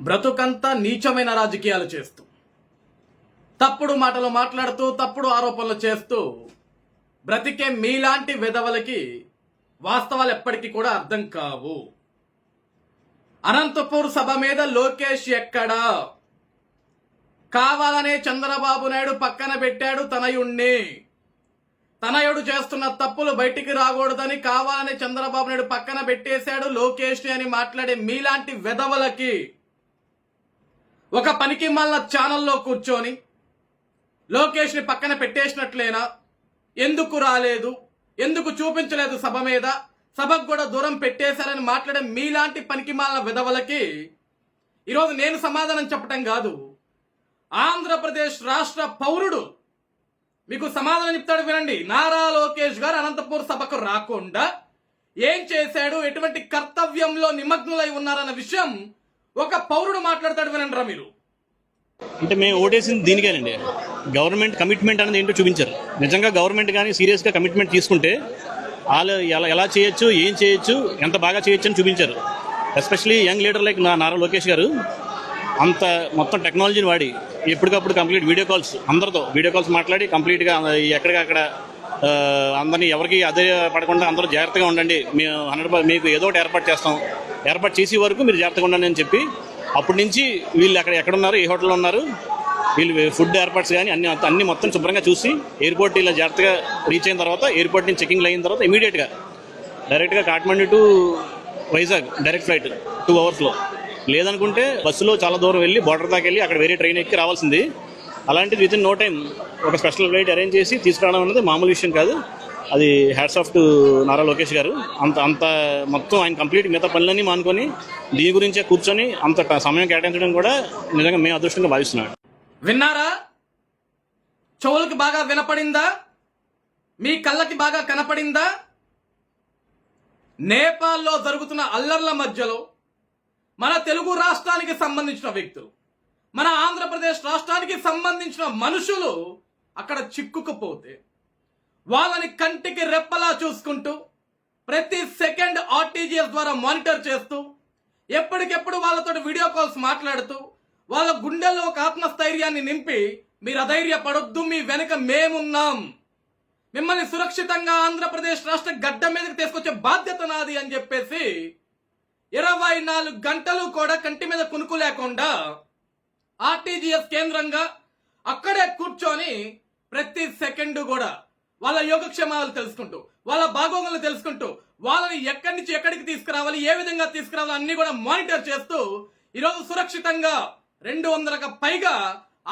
బ్రతుకంతా నీచమైన రాజకీయాలు చేస్తూ తప్పుడు మాటలు మాట్లాడుతూ తప్పుడు ఆరోపణలు చేస్తూ బ్రతికే మీలాంటి విధవలకి వాస్తవాలు ఎప్పటికీ కూడా అర్థం కావు. అనంతపూర్ సభ మీద లోకేష్ ఎక్కడా? కావాలనే చంద్రబాబు నాయుడు పక్కన పెట్టాడు తనయుణ్ణి. తనయుడు చేస్తున్న తప్పులు బయటికి రాకూడదని కావాలని చంద్రబాబు నాయుడు పక్కన పెట్టేశాడు లోకేష్ అని మాట్లాడే మీలాంటి వెధవలకి ఒక పనికి మళ్ళ ఛానల్లో కూర్చొని లోకేష్ని పక్కన పెట్టేసినట్లేనా? ఎందుకు రాలేదు? ఎందుకు చూపించలేదు సభ మీద? సభకు కూడా దూరం పెట్టేశారని మాట్లాడే మీలాంటి పనికి మాలిన విధవలకి ఈరోజు నేను సమాధానం చెప్పటం కాదు. ఆంధ్రప్రదేశ్ రాష్ట్ర పౌరుడు మీకు సమాధానం చెప్తాడు వినండి. నారా లోకేష్ గారు అనంతపూర్ సభకు రాకుండా ఏం చేశాడు? ఎటువంటి కర్తవ్యంలో నిమగ్నులై ఉన్నారన్న విషయం ఒక పౌరుడు మాట్లాడతాడు వినండి మీరు. అంటే మేము ఓటేసింది దీనికేనండి. గవర్నమెంట్ కమిట్మెంట్ అనేది ఏంటో చూపించారు. నిజంగా గవర్నమెంట్ కానీ సీరియస్గా కమిట్మెంట్ తీసుకుంటే వాళ్ళు ఎలా ఎలా చేయొచ్చు ఏం చేయొచ్చు ఎంత బాగా చేయొచ్చు అని చూపించారు. ఎస్పెషలీ యంగ్ లీడర్ లైక్ నా నారా లోకేష్ గారు అంత మొత్తం టెక్నాలజీని వాడి ఎప్పటికప్పుడు కంప్లీట్ వీడియో కాల్స్ అందరితో వీడియో కాల్స్ మాట్లాడి కంప్లీట్గా ఎక్కడికక్కడ అందరినీ ఎవరికి అదే పడకుండా అందరూ జాగ్రత్తగా ఉండండి. మేము హండ్రెడ్ మీకు ఏదో ఒకటి ఏర్పాటు చేస్తాం. ఏర్పాటు చేసే వరకు మీరు జాగ్రత్తగా ఉండండి అని చెప్పి అప్పటి నుంచి వీళ్ళు అక్కడ ఎక్కడున్నారు ఏ హోటల్లో ఉన్నారు వీళ్ళు ఫుడ్ ఏర్పాట్స్ కానీ అన్ని అన్ని మొత్తం శుభ్రంగా చూసి ఎయిర్పోర్ట్ ఇలా జాగ్రత్తగా రీచ్ అయిన తర్వాత ఎయిర్పోర్ట్ నుంచి చెకింగ్ అయిన తర్వాత ఇమీడియట్గా డైరెక్ట్గా Kathmandu to Vizag direct flight two అవర్స్లో లేదనుకుంటే బస్సులో చాలా దూరం వెళ్ళి బార్డర్ దాకా వెళ్ళి అక్కడ వేరే ట్రైన్ ఎక్కి రావాల్సింది. అలాంటిది విత్ ఇన్ నో టైం ఒక స్పెషల్ ఫ్లైట్ అరేంజ్ చేసి తీసుకురావడం అనేది మామూలు విషయం కాదు. అది hats off to Nara Lokesh garu. అంత అంత మొత్తం ఆయన కంప్లీట్ మిగతా పనులన్నీ మానుకొని దీని గురించే కూర్చొని అంత సమయం కేటాయించడం కూడా నిజంగా మేము అదృష్టంగా భావిస్తున్నాం. విన్నారా? చెవులకి బాగా వినపడిందా? మీ కళ్ళకి బాగా కనపడిందా? నేపాల్లో జరుగుతున్న అల్లర్ల మధ్యలో మన తెలుగు రాష్ట్రానికి సంబంధించిన వ్యక్తులు మన ఆంధ్రప్రదేశ్ రాష్ట్రానికి సంబంధించిన మనుషులు అక్కడ చిక్కుకుపోతే వాళ్ళని కంటికి రెప్పలా చూసుకుంటూ ప్రతి సెకండ్ ఆర్టీజీఎస్ ద్వారా మానిటర్ చేస్తూ ఎప్పటికెప్పుడు వాళ్ళతో వీడియో కాల్స్ మాట్లాడుతూ వాళ్ళ గుండెల్లో ఒక ఆత్మస్థైర్యాన్ని నింపి మీరు అధైర్యపడొద్దు మీ వెనుక మేమున్నాం. మిమ్మల్ని సురక్షితంగా ఆంధ్రప్రదేశ్ రాష్ట్ర గడ్డ మీదకి తీసుకొచ్చే బాధ్యత నాది అని చెప్పేసి ఇరవై నాలుగు గంటలు కూడా కంటి మీద కునుకు లేకుండా ఆర్టీజీఎస్ కేంద్రంగా అక్కడే కూర్చొని ప్రతి సెకండ్ కూడా వాళ్ళ యోగక్షేమాలు తెలుసుకుంటూ వాళ్ళ బాగోగులు తెలుసుకుంటూ వాళ్ళని ఎక్కడి నుంచి ఎక్కడికి తీసుకురావాలి ఏ విధంగా తీసుకురావాలి అన్ని కూడా మానిటర్ చేస్తూ ఈరోజు సురక్షితంగా రెండు వందలకు పైగా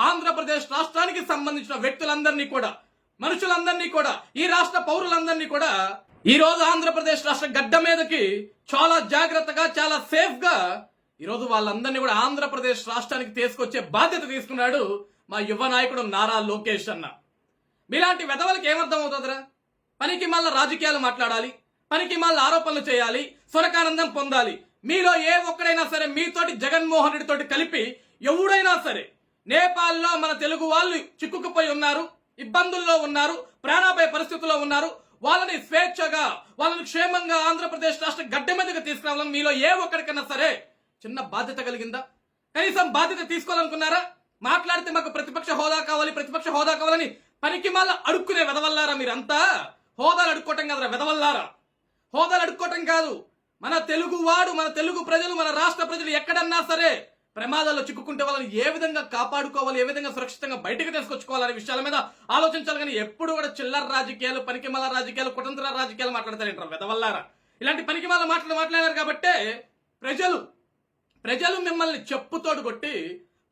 ఆంధ్రప్రదేశ్ రాష్ట్రానికి సంబంధించిన వ్యక్తులందరినీ కూడా మనుషులందరినీ కూడా ఈ రాష్ట్ర పౌరులందరినీ కూడా ఈ రోజు ఆంధ్రప్రదేశ్ రాష్ట్ర గడ్డ మీదకి చాలా జాగ్రత్తగా చాలా సేఫ్గా ఈరోజు వాళ్ళందరినీ కూడా ఆంధ్రప్రదేశ్ రాష్ట్రానికి తీసుకొచ్చే బాధ్యత తీసుకున్నాడు మా యువ నాయకుడు నారా లోకేష్ అన్న. మీలాంటి వెధవలకి ఏమర్థం అవుతుందిరా పనికి మళ్ళీ రాజకీయాలు మాట్లాడాలి పనికి మళ్ళీ ఆరోపణలు చేయాలి సునకానందం పొందాలి. మీలో ఏ ఒక్కడైనా సరే మీతోటి జగన్మోహన్ రెడ్డి తోటి కలిపి ఎవడైనా సరే నేపాల్లో మన తెలుగు వాళ్ళు చిక్కుకుపోయి ఉన్నారు ఇబ్బందుల్లో ఉన్నారు ప్రాణాపాయ పరిస్థితుల్లో ఉన్నారు. వాళ్ళని స్వేచ్ఛగా వాళ్ళని క్షేమంగా ఆంధ్రప్రదేశ్ రాష్ట్ర గడ్డ మీదకి తీసుకురావాలని మీలో ఏ ఒక్కడికైనా సరే చిన్న బాధ్యత కలిగిందా? కనీసం బాధ్యత తీసుకోవాలనుకున్నారా? మాట్లాడితే మాకు ప్రతిపక్ష హోదా కావాలి ప్రతిపక్ష హోదా కావాలని పనికి మళ్ళీ అడుక్కునే వెదవల్లారా మీరంతా? హోదాలు అడుక్కోవటం కదరా వెదవల్లారా? హోదాలు అడుక్కోవటం కాదు. మన తెలుగు వాడు మన తెలుగు ప్రజలు మన రాష్ట్ర ప్రజలు ఎక్కడన్నా సరే ప్రమాదాల్లో చిక్కుకుంటే వాళ్ళని ఏ విధంగా కాపాడుకోవాలి ఏ విధంగా సురక్షితంగా బయటకు తీసుకొచ్చుకోవాలనే విషయాల మీద ఆలోచించాలి కానీ ఎప్పుడు కూడా చిల్లర రాజకీయాలు పనికిమాల రాజకీయాలు కుటంత్ర రాజకీయాలు మాట్లాడతారంటారు వెదవల్లారా? ఇలాంటి పనికిమాల మాటలు మాట్లాడారు కాబట్టే ప్రజలు ప్రజలు మిమ్మల్ని చెప్పుతోడు కొట్టి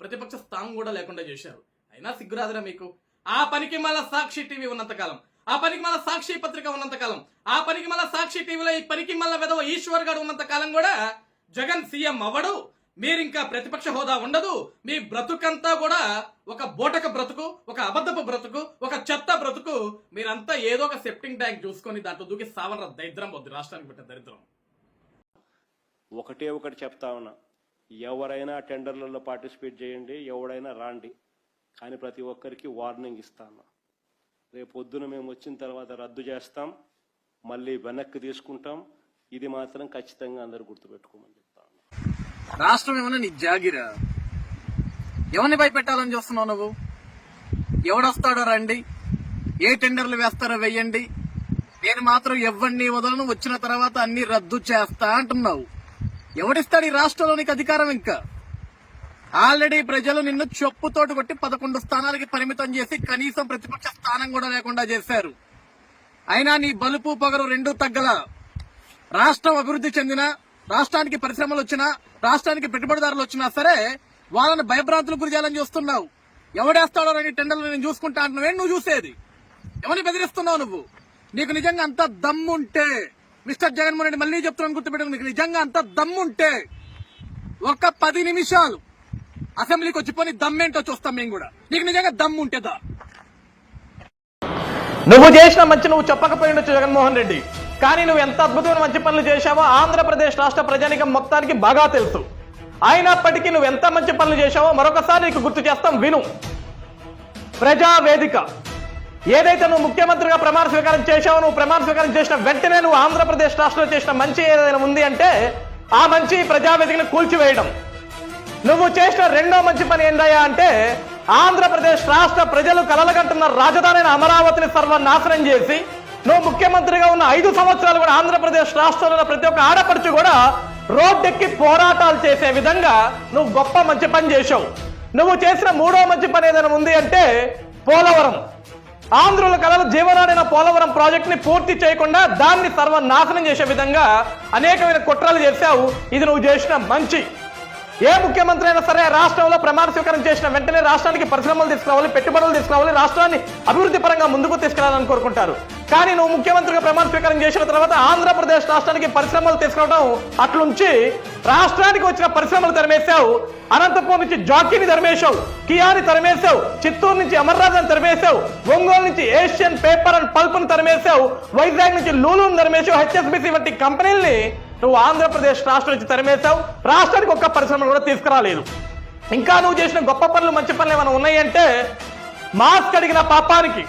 ప్రతిపక్ష స్థానం కూడా లేకుండా చేశారు. అయినా సిగ్గురాదురా మీకు? ఆ పనికి మళ్ళా సాక్షి టీవీ ఉన్నంతకాలం ఆ పనికి మళ్ళా సాక్షి పత్రిక ఉన్నంతకాలం ఆ పనికి మళ్ళా సాక్షి టీవీలో ఈ పనికి మళ్ళా విధవ ఈశ్వర్ గారు ఉన్నంత కాలం కూడా జగన్ సీఎం అవ్వడు. మీరింకా ప్రతిపక్ష హోదా ఉండదు. మీ బ్రతుకంతా కూడా ఒక బోటక బ్రతుకు ఒక అబద్ధపు బ్రతుకు ఒక చెత్త బ్రతుకు. మీరంతా ఏదో ఒక సెప్టింగ్ ట్యాంక్ చూసుకొని దాంట్లో దూకి సావన దరిద్రం వద్దు రాష్ట్రానికి పెట్టే దరిద్రం. ఒకటే ఒకటి చెప్తా ఉన్నా. ఎవరైనా టెండర్లలో పార్టిసిపేట్ చేయండి ఎవడైనా రాండి. కానీ ప్రతి ఒక్కరికి వార్నింగ్ ఇస్తాను. రేపు పొద్దున మేము వచ్చిన తర్వాత రద్దు చేస్తాం మళ్ళీ వెనక్కి తీసుకుంటాం. ఇది మాత్రం ఖచ్చితంగా అందరూ గుర్తుపెట్టుకోమని చెప్తాను. రాష్ట్రం ఏమన్నా నీ జాగిరా? ఎవరిని భయపెట్టాలని చూస్తున్నావు నువ్వు? ఎవడొస్తాడో రండి. ఏ టెండర్లు వేస్తారో వెయ్యండి నేను మాత్రం ఎవరిని వదలను వచ్చిన తర్వాత అన్ని రద్దు చేస్తా అంటున్నావు. ఎవడిస్తాడు ఈ రాష్ట్రంలోనికి అధికారం ఇంకా? ఆల్రెడీ ప్రజలు నిన్ను చెప్పుతోటి కొట్టి పదకొండు స్థానాలకి పరిమితం చేసి కనీసం ప్రతిపక్ష స్థానం కూడా లేకుండా చేశారు. అయినా నీ బలుపు పొగరు రెండూ తగ్గల. రాష్ట్రం అభివృద్ధి చెందిన రాష్ట్రానికి పరిశ్రమలు వచ్చినా రాష్ట్రానికి పెట్టుబడిదారులు వచ్చినా సరే వాళ్ళని భయభ్రాంతులు గురి చేయాలని చూస్తున్నావు. ఎవడేస్తాడో అని టెండర్లు నేను చూసుకుంటా అంటున్నావే. నువ్వు చూసేది? ఎవరిని బెదిరిస్తున్నావు నువ్వు? నీకు నిజంగా అంత దమ్ముంటే మిస్టర్ జగన్మోహన్ రెడ్డి మళ్ళీ చెప్తున్నాను గుర్తుపెట్టుకుని నిజంగా అంత దమ్ముంటే ఒక పది నిమిషాలు అసెంబ్లీకి వచ్చిపోయి దమ్మేంటో చూస్తాం మేము కూడా. నీకు నిజంగా దమ్ము నువ్వు చేసిన మంచి నువ్వు చెప్పకపోయిండొచ్చు జగన్మోహన్ రెడ్డి. కానీ నువ్వు ఎంత అద్భుతమైన మంచి పనులు చేశావో ఆంధ్రప్రదేశ్ రాష్ట్ర ప్రజానికం మొత్తానికి బాగా తెలుసు. అయినప్పటికీ నువ్వు ఎంత మంచి పనులు చేశావో మరొకసారి నీకు గుర్తు చేస్తాం విను. ప్రజా వేదిక ఏదైతే నువ్వు ముఖ్యమంత్రిగా ప్రమాణ స్వీకారం చేశావో నువ్వు ప్రమాణ స్వీకారం చేసిన వెంటనే నువ్వు ఆంధ్రప్రదేశ్ రాష్ట్రంలో చేసిన మంచి ఏదైనా ఉంది అంటే ఆ మంచి ప్రజావేదికని కూల్చివేయడం. నువ్వు చేసిన రెండో మంచి పని ఏందయ్యా అంటే ఆంధ్రప్రదేశ్ రాష్ట్ర ప్రజలు కలలగంటున్న రాజధాని అమరావతిని సర్వనాశనం చేసి నువ్వు ముఖ్యమంత్రిగా ఉన్న ఐదు సంవత్సరాలు కూడా ఆంధ్రప్రదేశ్ రాష్ట్రంలో ప్రతి ఒక్క ఆడపడుచు కూడా రోడ్డెక్కి పోరాటాలు చేసే విధంగా నువ్వు గొప్ప మంచి పని చేశావు. నువ్వు చేసిన మూడో మంచి పని ఏదైనా ఉంది అంటే పోలవరం. ఆంధ్రుల కళలు జీవనాడైన పోలవరం ప్రాజెక్ట్ని పూర్తి చేయకుండా దాన్ని సర్వనాశనం చేసే విధంగా అనేకమైన కుట్రలు చేశావు. ఇది నువ్వు చేసిన మంచి. ఏ ముఖ్యమంత్రి అయినా సరే రాష్ట్రంలో ప్రమాణ స్వీకారం చేసిన వెంటనే రాష్ట్రానికి పరిశ్రమలు తీసుకురావాలి పెట్టుబడులు తీసుకురావాలి రాష్ట్రాన్ని అభివృద్ధి పరంగా ముందుకు తీసుకురావాలని కోరుకుంటారు. కానీ నువ్వు ముఖ్యమంత్రిగా ప్రమాణ స్వీకారం చేసిన తర్వాత ఆంధ్రప్రదేశ్ రాష్ట్రానికి పరిశ్రమలు తీసుకురావడం అట్లుంచి రాష్ట్రానికి వచ్చిన పరిశ్రమలు తరిమేశావు. అనంతపురం నుంచి జాకీని తరిమేశావు. కియాని తరిమేశావు. చిత్తూరు నుంచి అమర్రాజాన్ని తరిమేశావు. ఒంగోలు నుంచి ఏషియన్ పేపర్ అండ్ పల్ప్ను తరిమేశావు. వైజాగ్ నుంచి లూలును తరిమేశావు. హెచ్ఎస్బిసి వంటి కంపెనీల్ని నువ్వు ఆంధ్రప్రదేశ్ రాష్ట్రం నుంచి తరిమేశావు. రాష్ట్రానికి ఒక్క పరిశ్రమలు కూడా తీసుకురాలేదు. ఇంకా నువ్వు చేసిన గొప్ప పనులు మంచి పనులు ఏమైనా ఉన్నాయంటే మాస్క్ అడిగిన పాపానికి.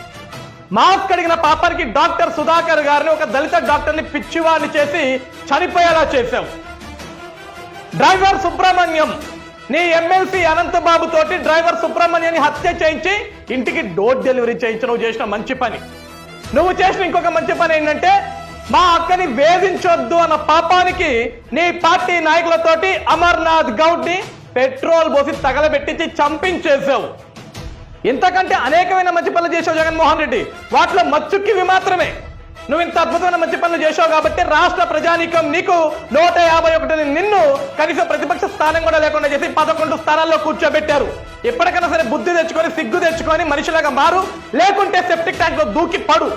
మాస్క్ అడిగిన పాపానికి డాక్టర్ సుధాకర్ గారిని ఒక దళిత డాక్టర్ని పిచ్చివాడిని చేసి చనిపోయేలా చేశావు డ్రైవర్ సుబ్రహ్మణ్యం నీ ఎమ్మెల్సీ అనంతబాబు తోటి డ్రైవర్ సుబ్రహ్మణ్యాన్ని హత్య చేయించి ఇంటికి డోర్ డెలివరీ చేయించి నువ్వు చేసిన మంచి పని. నువ్వు చేసిన ఇంకొక మంచి పని ఏంటంటే మా అక్కని వేధించొద్దు అన్న పాపానికి నీ పార్టీ నాయకులతోటి అమర్నాథ్ గౌడ్ని పెట్రోల్ పోసి తగలబెట్టించి చంపించేశావు. ఇంతకంటే అనేకమైన మంచి పనులు చేసావు జగన్మోహన్ రెడ్డి. వాటిలో మచ్చుక్కివి మాత్రమే. నువ్వు ఇంత అద్భుతమైన మంచి పనులు చేసావు కాబట్టి రాష్ట్ర ప్రజానీకం నీకు నూట యాభై ఒకటిని నిన్ను కనీసం ప్రతిపక్ష స్థానం కూడా లేకుండా చేసి పదకొండు స్థానాల్లో కూర్చోబెట్టారు. ఎప్పటికైనా సరే బుద్ధి తెచ్చుకొని సిగ్గు తెచ్చుకొని మనిషిలాగా మారు. లేకుంటే సెప్టిక్ ట్యాంక్లో దూకి పడు.